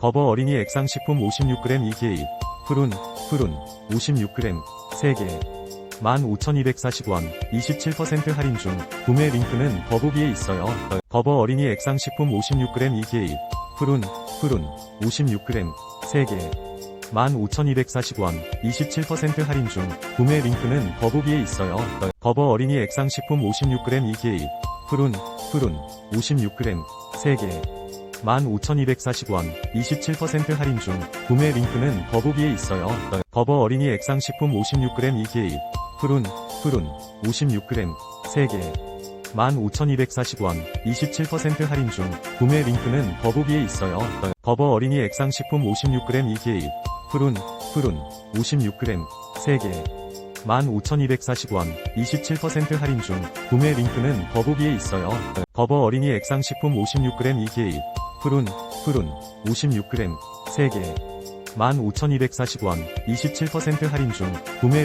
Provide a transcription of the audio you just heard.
거버 어린이 액상식품 56g 2개입. 푸른, 푸른, 56g, 3개. 15,240원, 27% 할인 중, 구매 링크는 더보기에 있어요. 거버 어린이 액상식품 56g 2개입. 푸른, 푸른, 56g, 3개. 15,240원, 27% 할인 중, 구매 링크는 더보기에 있어요. 거버 어린이 액상식품 56g 2개입. 푸른, 푸른, 56g, 3개. 15,240원, 27% 할인 중, 구매 링크는 더보기에 있어요. 거버 어린이 액상식품 56g 2개입. 푸른, 푸른, 56g, 3개. 15,240원, 27% 할인 중, 구매 링크는 더보기에 있어요. 거버 어린이 액상식품 56g 2개입. 푸른, 푸른, 56g, 3개. 15,240원, 27% 할인 중, 구매 링크는 더보기에 있어요. 거버 어린이 액상식품 56g 2개입. 푸른, 푸른, 56g, 3개. 15,240원, 27% 할인 중, 구매